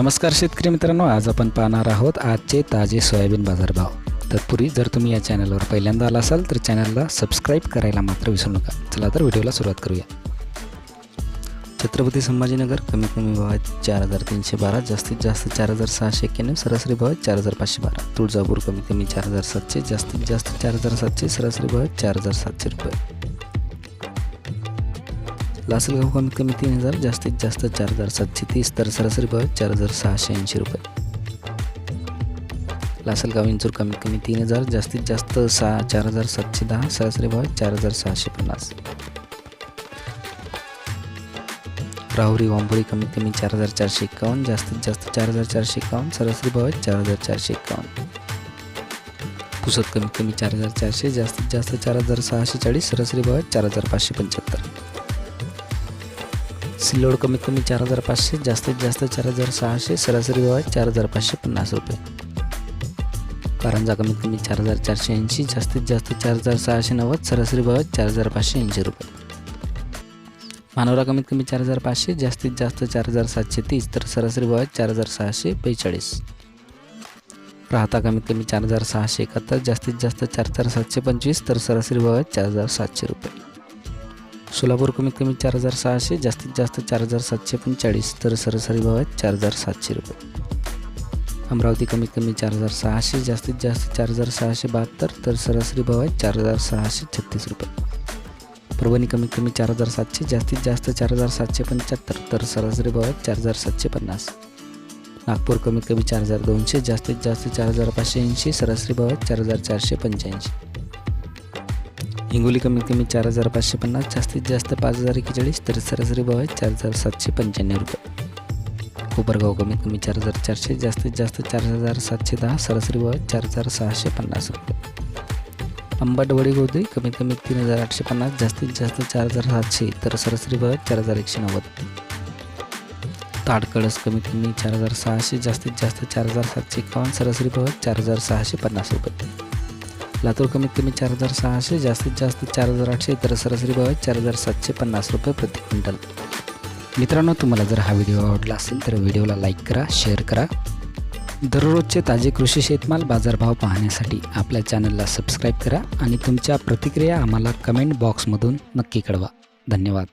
नमस्कार शेतकरी मित्रांनो आज आपण पाहणार आहोत आजचे ताजे सोयाबीन बाजारभाव. तत्पूर्वी जर तुम्ही या चॅनलवर पहिल्यांदा आला असाल तर चॅनलला सबस्क्राईब करायला मात्र विसरू नका. चला तर व्हिडिओला सुरुवात करूया. छत्रपती संभाजीनगर कमीत कमी भाव आहेत चार हजार तीनशे बारा जास्तीत जास्त चार हजार सहाशे एक्क्याण्णव सरासरी भाव आहे चार हजार पाचशे बारा. तुळजापूर कमीत कमी चार हजार सातशे जास्तीत जास्त चार हजार सातशे सरासरी भाव आहे चार हजार सातशे रुपये. लासलगाव कमीत कमी तीन हजार जास्तीत जास्त चार हजार सातशे तीस तर सरासरी भाव चार हजार सहाशे ऐंशी रुपये लासलगाव इंचूर कमीत कमी तीन हजार जास्तीत जास्त सहा चार हजार सातशे दहा सरासरी भाव चार हजार सहाशे पन्नास राहुरी वांबोळी कमीत कमी चार हजार चारशे एक्कावन्न जास्तीत जास्त चार हजार चारशे एक्कावन्न सरासरी भाव आहेत चार हजार चारशे एक्कावन्न पुसत कमीत कमी चार हजार चारशे जास्तीत जास्त चार हजार सहाशे चाळीस सरासरी भाव आहेत चार हजार पाचशे पंच्याहत्तर सिल्लोड कमीत कमी चार हजार पाचशे जास्तीत जास्त चार हजार सहाशे सरासरी भाव चार हजार पाचशे पन्नास रुपये कारंजा कमीत कमी चार हजार चारशे ऐंशी जास्तीत जास्त चार हजार सहाशे नव्वद सरासरी भाव चार हजार पाचशे ऐंशी रुपये मानवरा कमीत कमी चार हजार पाचशे जास्तीत जास्त चार हजार सातशे तीस तर सरासरी भाव चार हजार सहाशे बेचाळीस राहता कमीत कमी चार हजार सहाशे एकाहत्तर जास्तीत जास्त चार हजार सातशे पंचवीस तर सरासरी भाव आहेत चार हजार सातशे रुपये सोलापूर कमीत कमी चार हजार सहाशे जास्तीत जास्त चार हजार सातशे पंचेचाळीस तर सरासरी भाव आहेत चार हजार सातशे रुपये अमरावती कमीत कमी चार हजार सहाशे जास्तीत जास्त चार हजार सहाशे बहात्तर तर सरासरी भाव आहेत चार हजार सहाशे छत्तीस रुपये परभणी कमीत कमी चार हजार सातशे जास्तीत जास्त चार हजार सातशे पंच्याहत्तर तर सरासरी भाव आहेत चार हजार सातशे पन्नास नागपूर कमीत कमी चार हजार दोनशे जास्तीत जास्त चार हजार पाचशे ऐंशी सरासरी भाव आहेत चार हजार चारशे पंच्याऐंशी हिंगोली कमीत कमी चार हजार पाचशे पन्नास जास्तीत जास्त पाच हजार एकेचाळीस तर सरासरी भाव आहेत चार हजार सातशे पंच्याण्णव रुपये कोपरगाव कमीत कमी चार हजार चारशे जास्तीत जास्त चार हजार सातशे दहा सरासरी भाव आहेत चार हजार सहाशे पन्नास रुपये अंबाटवाडी गोदे कमीत कमी तीन हजार आठशे पन्नास जास्तीत जास्त चार हजार सातशे तर सरासरी भाव आहेत चार हजार एकशे नव्वद ताडकळस कमीत कमी चार हजार सहाशे जास्तीत जास्त चार हजार सातशे एकावन्न सरासरी भाव चार हजार सहाशे पन्नास रुपये लातूर कमीत कमी चार हजार सहाशे जास्तीत जास्त चार हजार आठशे तर सरासरी भाव आहेत चार हजार सातशे पन्नास रुपये प्रति क्विंटल. मित्रांनो तुम्हाला जर हा व्हिडिओ आवडला असेल तर व्हिडिओला लाईक करा शेअर करा. दररोजचे ताजे कृषी शेतमाल बाजारभाव पाहण्यासाठी आपल्या चॅनलला सबस्क्राईब करा आणि तुमच्या प्रतिक्रिया आम्हाला कमेंट बॉक्समधून नक्की कळवा. धन्यवाद.